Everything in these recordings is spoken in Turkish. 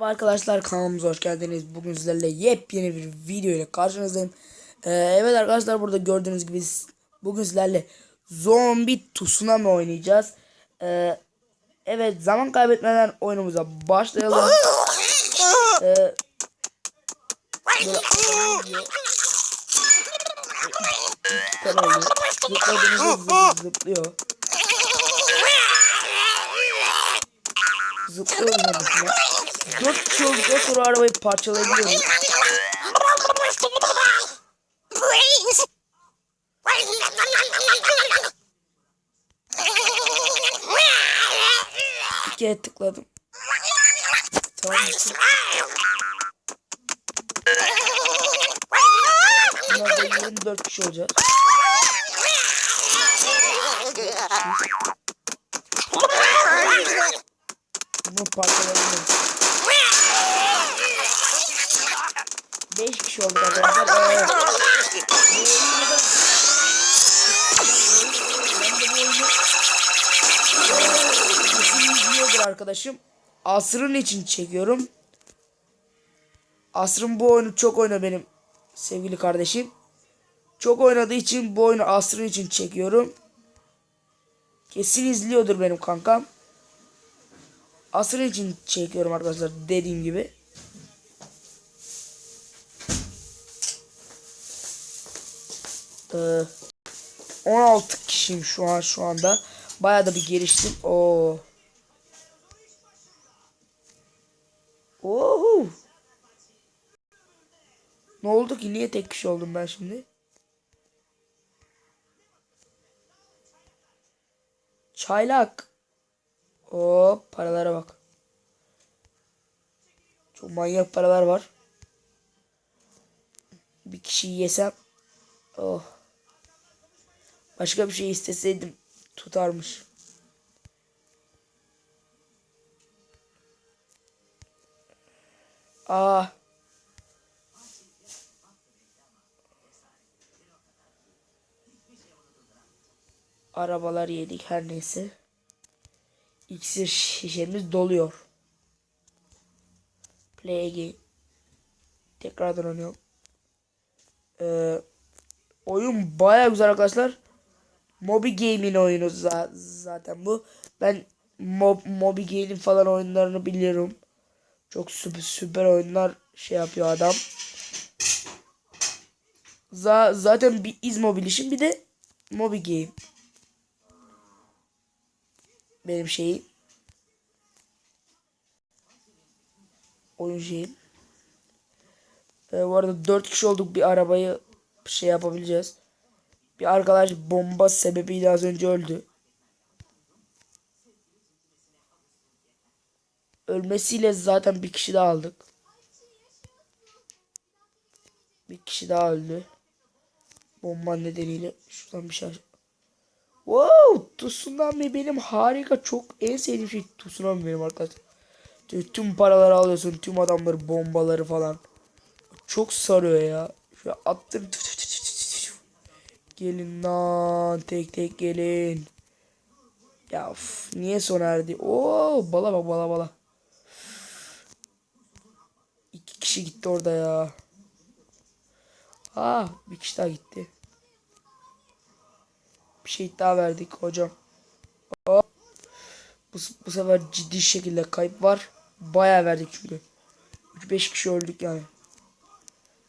Arkadaşlar kanalımıza hoş geldiniz. Bugün sizlerle yepyeni bir video ile karşınızdayım. Ee, evet arkadaşlar burada gördüğünüz gibi bugün sizlerle zombi tsunami oynayacağız. Ee, evet zaman kaybetmeden oyunumuza başlayalım. Ee, zıplıyor. Zıplıyor mesela. Dört kişi olduktan sonra arabayı parçalayabiliyoruz. Kere tıkladım. Tamam. Bunlar da 24 kişi olacak. Bunu parçalayabiliriz. 5 kişi olduk arkadaşlar. Evet. Bu bu arkadaşım. Asrın için çekiyorum. Asrın bu oyunu çok oyna benim sevgili kardeşim. Çok oynadığı için bu oyunu Asrın için çekiyorum. Kesin izliyordur benim kankam. Asrın için çekiyorum arkadaşlar dediğim gibi. Ee, 16 kişiyim şu an şu anda. Bayağı da bir geliştim. Oo. Oho. Ne oldu ki? Niye tek kişi oldum ben şimdi? Çaylak. Oo, paralara bak. Çok manyak paralar var. Bir kişiyi yesem. Oh. Başka bir şey isteseydim tutarmış. Aa. Arabalar yedik her neyse. İksir şişemiz doluyor. Play again. Tekrardan oynuyorum. Ee, oyun baya güzel arkadaşlar. Mobi Game'in oyunu za- zaten bu. Ben Mob Mobi Game'in falan oyunlarını biliyorum. Çok süper, süper oyunlar şey yapıyor adam. Za zaten bir izmobilişim bir de Mobi Game. Benim şeyim. Oyun şeyim. Ee, bu arada 4 kişi olduk bir arabayı şey yapabileceğiz. Bir arkadaş bomba sebebiyle az önce öldü. Ölmesiyle zaten bir kişi daha aldık. Bir kişi daha öldü. Bomba nedeniyle. Şuradan bir şey Wow! Tsunami benim harika. Çok en sevdiğim şey Tsunami benim arkadaşlar. Tüm- paraları alıyorsun. Tüm adamları bombaları falan. Çok sarıyor ya. Şöyle attım. Gelin lan tek tek gelin. Ya of, niye sona erdi? Oo bala bak bala bala. İki kişi gitti orada ya. Ha bir kişi daha gitti. Bir şey daha verdik hocam. Hop. Bu, bu sefer ciddi şekilde kayıp var. Bayağı verdik çünkü. 3-5 kişi öldük yani.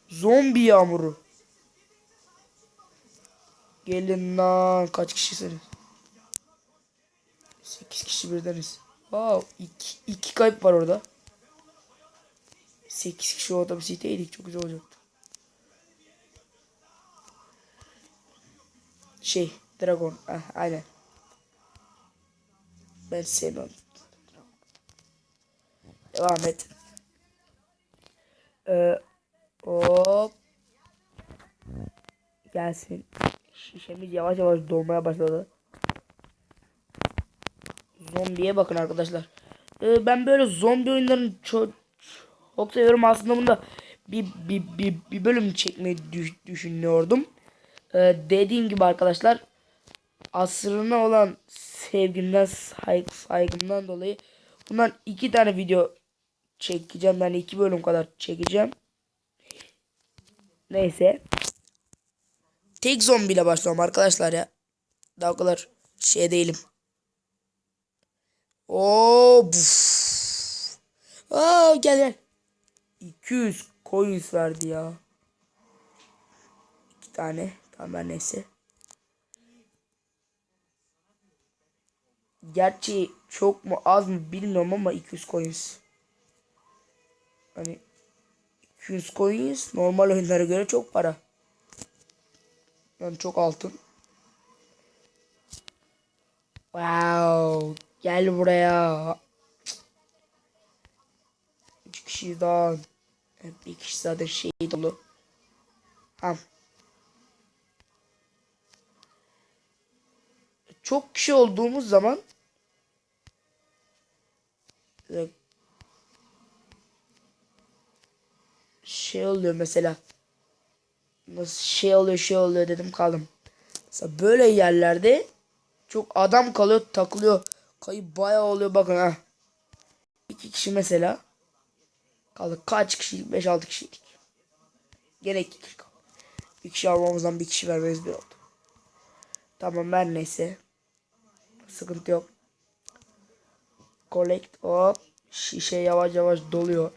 Zombi yağmuru. Gelin lan kaç kişisiniz? 8 kişi birdeniz. Wow, 2 iki kayıp var orada. 8 kişi orada bir siteydik çok güzel olacaktı. Şey, Dragon. Ah, aynen. Ben sevmem. Devam et. Ee, hop. Gelsin. Şişemiz yavaş yavaş dolmaya başladı. Zombiye bakın arkadaşlar. Ee, ben böyle zombi oyunlarını çok çok seviyorum. Aslında bunda bir, bir, bir, bir bölüm çekmeyi düş- düşünüyordum. Ee, dediğim gibi arkadaşlar asrına olan sevgimden say- saygımdan dolayı bundan iki tane video çekeceğim. Yani iki bölüm kadar çekeceğim. Neyse. Tek zombiyle başlıyorum arkadaşlar ya. Daha o kadar şey değilim. Oo, buf. Gel gel. 200 coins verdi ya. İki tane. Tamam neyse. Gerçi çok mu az mı bilmiyorum ama 200 coins. Hani 200 coins normal oyunlara göre çok para. Yani çok altın. Wow. Gel buraya. Üç kişi daha. Bir kişi zaten şey dolu. Tamam. Çok kişi olduğumuz zaman şey oluyor mesela nasıl şey oluyor şey oluyor dedim kaldım. Mesela böyle yerlerde çok adam kalıyor takılıyor. Kayıp bayağı oluyor bakın ha. İki kişi mesela. Kaldı kaç kişilik? 5-6 kişilik. Gene iki kişi kaldı. Bir kişi almamızdan bir kişi vermemiz bir oldu. Tamam ben neyse. Sıkıntı yok. Collect hop. Şişe yavaş yavaş doluyor.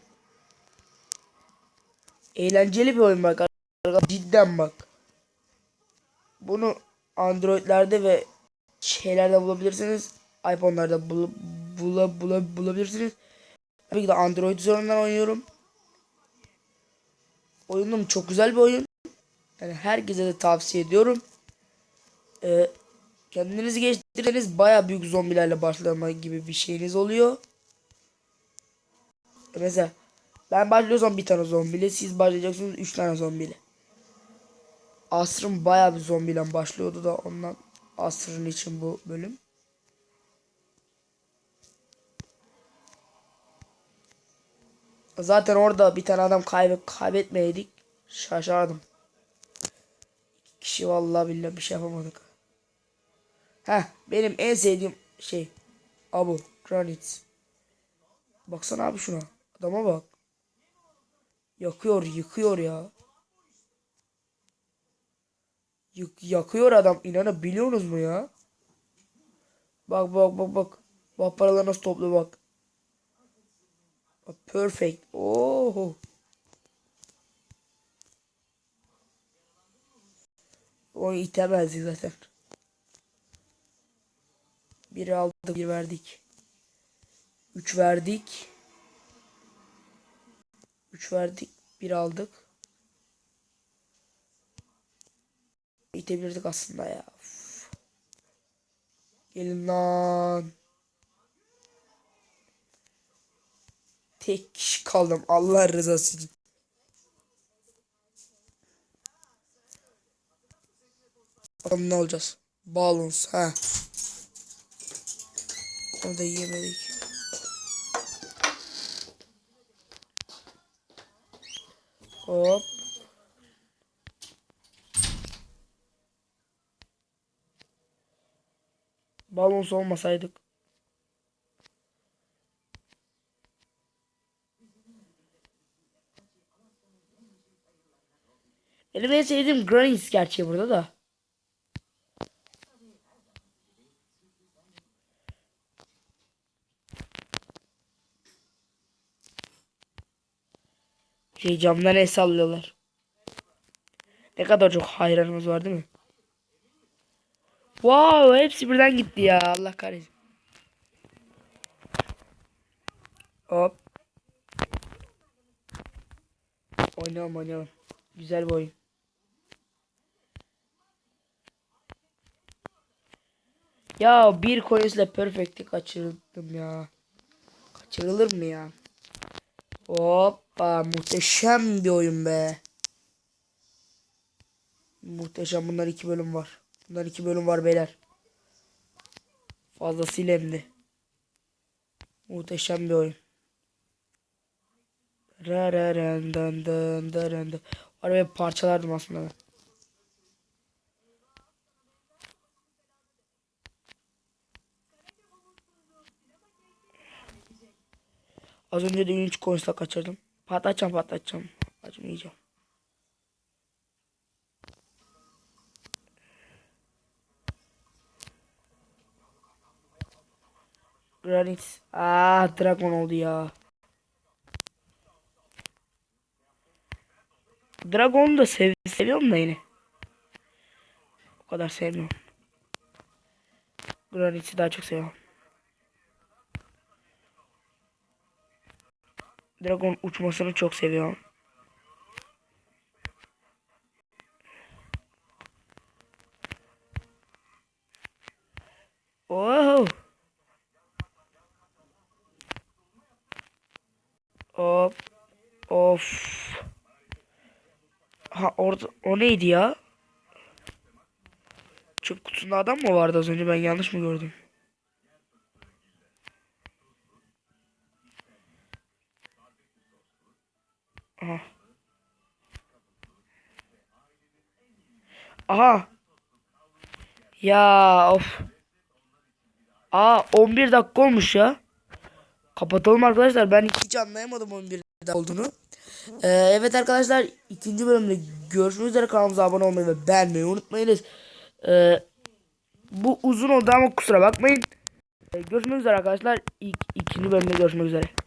Eğlenceli bir oyun bak. arkadaşlar. Cidden bak. Bunu Android'lerde ve şeylerde bulabilirsiniz. iPhone'larda bul bula, bula, bulabilirsiniz. Tabii ki de Android üzerinden oynuyorum. Oyunum çok güzel bir oyun. Yani herkese de tavsiye ediyorum. Ee, kendinizi geliştirirseniz baya büyük zombilerle başlama gibi bir şeyiniz oluyor. Mesela ben başlıyorsam bir tane zombiyle siz başlayacaksınız 3 tane zombiyle. Asrım baya bir zombiyle başlıyordu da ondan asrın için bu bölüm. Zaten orada bir tane adam kaybe kaybetmeydik. Şaşardım. İki kişi vallahi billahi bir şey yapamadık. Heh benim en sevdiğim şey. Abu Granit. Baksana abi şuna. Adama bak. Yakıyor yıkıyor ya. Yık, yakıyor adam. İnanabiliyorsunuz mu ya? Bak bak bak bak. Bak paralar nasıl toplu bak. Perfect. Oh. Onu itemezdik zaten. Bir aldık, bir verdik. Üç verdik. Üç verdik, bir aldık. İtebilirdik aslında ya. Uf. Gelin lan. Tek kişi kaldım Allah rızası için. Bakalım ne olacağız. Balons ha. Onu da yiyemedik. Hop. Balons olmasaydık. Benim en Granny's gerçeği burada da. Şey camdan el sallıyorlar. Ne kadar çok hayranımız var değil mi? Wow hepsi birden gitti ya Allah kahretsin. Hop. Oynayalım oynayalım. Güzel bir oyun. Ya bir coinsle perfect'i kaçırdım ya. Kaçırılır mı ya? Hoppa muhteşem bir oyun be. Muhteşem bunlar iki bölüm var. Bunlar iki bölüm var beyler. Fazlasıyla hem. Muhteşem bir oyun. Ra ra ran dan dan dan dan. Arabaya parçalardım aslında ben. Az önce de Unity Coins'la kaçırdım. Patlatacağım patlatacağım. Acımayacağım. Granit. Aa Dragon oldu ya. Dragon'u da sev seviyorum da yine. O kadar sevmiyorum. Granit'i daha çok seviyorum. Dragon uçmasını çok seviyorum. Oh. Hop. Of. Ha orada o neydi ya? Çöp kutusunda adam mı vardı az önce ben yanlış mı gördüm? Aha. Aha. Ya of. Aa 11 dakika olmuş ya. Kapatalım arkadaşlar. Ben hiç anlayamadım 11 dakika olduğunu. Ee, evet arkadaşlar ikinci bölümde görüşmek üzere kanalımıza abone olmayı ve beğenmeyi unutmayınız. Ee, bu uzun oldu ama kusura bakmayın. Ee, görüşmek üzere arkadaşlar. İlk, ikinci bölümde görüşmek üzere.